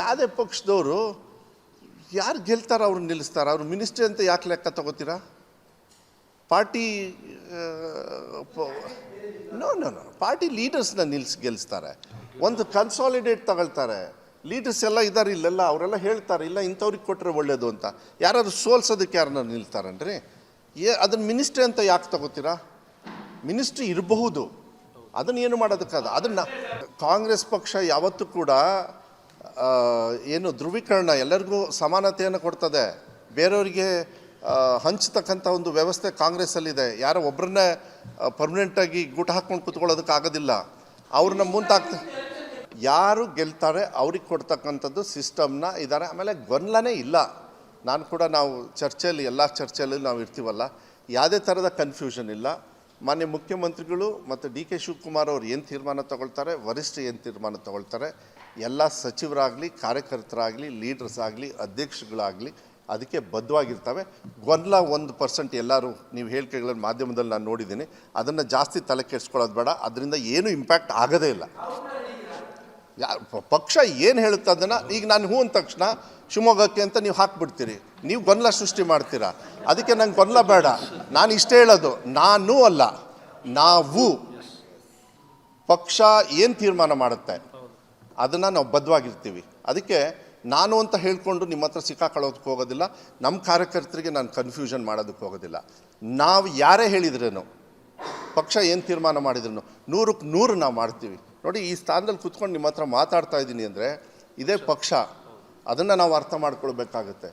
ಯಾವುದೇ ಪಕ್ಷದವರು ಯಾರು ಗೆಲ್ತಾರ ಅವ್ರು ನಿಲ್ಲಿಸ್ತಾರ? ಅವ್ರು ಮಿನಿಸ್ಟ್ರಿ ಅಂತ ಯಾಕೆ ಲೆಕ್ಕ ತಗೋತೀರಾ? Party no no no, party ಲೀಡರ್ಸ್ನ ನಿಲ್ಸಿ ಗೆಲ್ಲಿಸ್ತಾರೆ ಒಂದು ಕನ್ಸಾಲಿಡೇಟ್ ತಗೊಳ್ತಾರೆ. ಲೀಡರ್ಸ್ ಎಲ್ಲ ಇದ್ದಾರೆ ಇಲ್ಲೆಲ್ಲ, ಅವರೆಲ್ಲ ಹೇಳ್ತಾರೆ, ಇಲ್ಲ ಇಂಥವ್ರಿಗೆ ಕೊಟ್ಟರೆ ಒಳ್ಳೇದು ಅಂತ. ಯಾರಾದರೂ ಸೋಲ್ಸೋದಕ್ಕೆ ಯಾರನ್ನ ನಿಲ್ತಾರನ್ರಿ? ಏ ಅದನ್ನು ಮಿನಿಸ್ಟ್ರಿ ಅಂತ ಯಾಕೆ ತಗೋತೀರಾ? ಮಿನಿಸ್ಟ್ರಿ ಇರಬಹುದು. ಅದನ್ನ ಏನು ಮಾಡೋದಕ್ಕಾದ? ಅದನ್ನು ಕಾಂಗ್ರೆಸ್ ಪಕ್ಷ ಯಾವತ್ತೂ ಕೂಡ ಏನು ಧ್ರುವೀಕರಣ ಎಲ್ಲರಿಗೂ ಸಮಾನತೆಯನ್ನು ಕೊಡ್ತದೆ. ಬೇರೆಯವರಿಗೆ ಹಂಚತಕ್ಕಂಥ ಒಂದು ವ್ಯವಸ್ಥೆ ಕಾಂಗ್ರೆಸ್ಸಲ್ಲಿದೆ. ಯಾರೋ ಒಬ್ಬರನ್ನೇ ಪರ್ಮನೆಂಟಾಗಿ ಗೂಟ ಹಾಕ್ಕೊಂಡು ಕುತ್ಕೊಳ್ಳೋದಕ್ಕಾಗೋದಿಲ್ಲ ಅವ್ರನ್ನ ಮುಂತಾಗ್ತ, ಯಾರು ಗೆಲ್ತಾರೆ ಅವ್ರಿಗೆ ಕೊಡ್ತಕ್ಕಂಥದ್ದು ಸಿಸ್ಟಮ್ನ ಇದ್ದಾರೆ ಆಮೇಲೆ ಗೊಂದಲನೇ ಇಲ್ಲ. ನಾನು ಕೂಡ ನಾವು ಚರ್ಚೆಯಲ್ಲಿ, ಎಲ್ಲ ಚರ್ಚೆಯಲ್ಲಿ ನಾವು ಇರ್ತೀವಲ್ಲ. ಯಾವುದೇ ಥರದ ಕನ್ಫ್ಯೂಷನ್ ಇಲ್ಲ. ಮಾನ್ಯ ಮುಖ್ಯಮಂತ್ರಿಗಳು ಮತ್ತು ಡಿ ಕೆ ಶಿವಕುಮಾರ್ ಅವರು ಏನು ತೀರ್ಮಾನ ತಗೊಳ್ತಾರೆ, ವರಿಷ್ಠ ಏನು ತೀರ್ಮಾನ ತಗೊಳ್ತಾರೆ, ಎಲ್ಲ ಸಚಿವರಾಗಲಿ, ಕಾರ್ಯಕರ್ತರಾಗಲಿ ಲೀಡರ್ಸ್ ಆಗಲಿ, ಅಧ್ಯಕ್ಷಗಳಾಗಲಿ ಅದಕ್ಕೆ ಬದ್ಧವಾಗಿರ್ತವೆ. ಗೊಂದಲ ಒಂದು ಪರ್ಸೆಂಟ್ ಎಲ್ಲರೂ ನೀವು ಹೇಳಿಕೆಗಳನ್ನು ಮಾಧ್ಯಮದಲ್ಲಿ ನಾನು ನೋಡಿದ್ದೀನಿ. ಅದನ್ನು ಜಾಸ್ತಿ ತಲೆ ಕೆಡಿಸ್ಕೊಳ್ಳೋದು ಬೇಡ. ಅದರಿಂದ ಏನೂ ಇಂಪ್ಯಾಕ್ಟ್ ಆಗೋದೇ ಇಲ್ಲ. ಯಾ ಪಕ್ಷ ಏನು ಹೇಳುತ್ತೆ ಅದನ್ನು? ಈಗ ನಾನು ಹೂ ಅಂದ ತಕ್ಷಣ, ಶಿವಮೊಗ್ಗಕ್ಕೆ ಅಂತ ನೀವು ಹಾಕ್ಬಿಡ್ತೀರಿ. ನೀವು ಗೊಂದಲ ಸೃಷ್ಟಿ ಮಾಡ್ತೀರಾ. ಅದಕ್ಕೆ ನಂಗೆ ಗೊಂದಲ ಬೇಡ. ನಾನು ಇಷ್ಟೇ ಹೇಳೋದು. ನಾನು ಅಲ್ಲ. ನಾವು. ಪಕ್ಷ ಏನು ತೀರ್ಮಾನ ಮಾಡುತ್ತೆ? ಅದನ್ನು ನಾವು ಬದ್ಧವಾಗಿರ್ತೀವಿ ಅದಕ್ಕೆ ನಾನು ಅಂತ ಹೇಳಿಕೊಂಡು ನಿಮ್ಮ ಹತ್ರ ಸಿಕ್ಕಾಕೊಳ್ಳೋದಕ್ಕೆ ಹೋಗೋದಿಲ್ಲ. ನಮ್ಮ ಕಾರ್ಯಕರ್ತರಿಗೆ ನಾನು ಕನ್ಫ್ಯೂಷನ್ ಮಾಡೋದಕ್ಕೆ ಹೋಗೋದಿಲ್ಲ. ನಾವು ಯಾರೇ ಹೇಳಿದ್ರೇನು, ಪಕ್ಷ ಏನು ತೀರ್ಮಾನ ಮಾಡಿದ್ರು ನೂರಕ್ಕೆ ನೂರು ನಾವು ಮಾಡ್ತೀವಿ. ನೋಡಿ, ಈ ಸ್ಥಾನದಲ್ಲಿ ಕುತ್ಕೊಂಡು ನಿಮ್ಮ ಹತ್ರ ಮಾತಾಡ್ತಾ ಇದ್ದೀನಿ ಅಂದರೆ ಇದೇ ಪಕ್ಷ. ಅದನ್ನು ನಾವು ಅರ್ಥ ಮಾಡ್ಕೊಳ್ಬೇಕಾಗತ್ತೆ.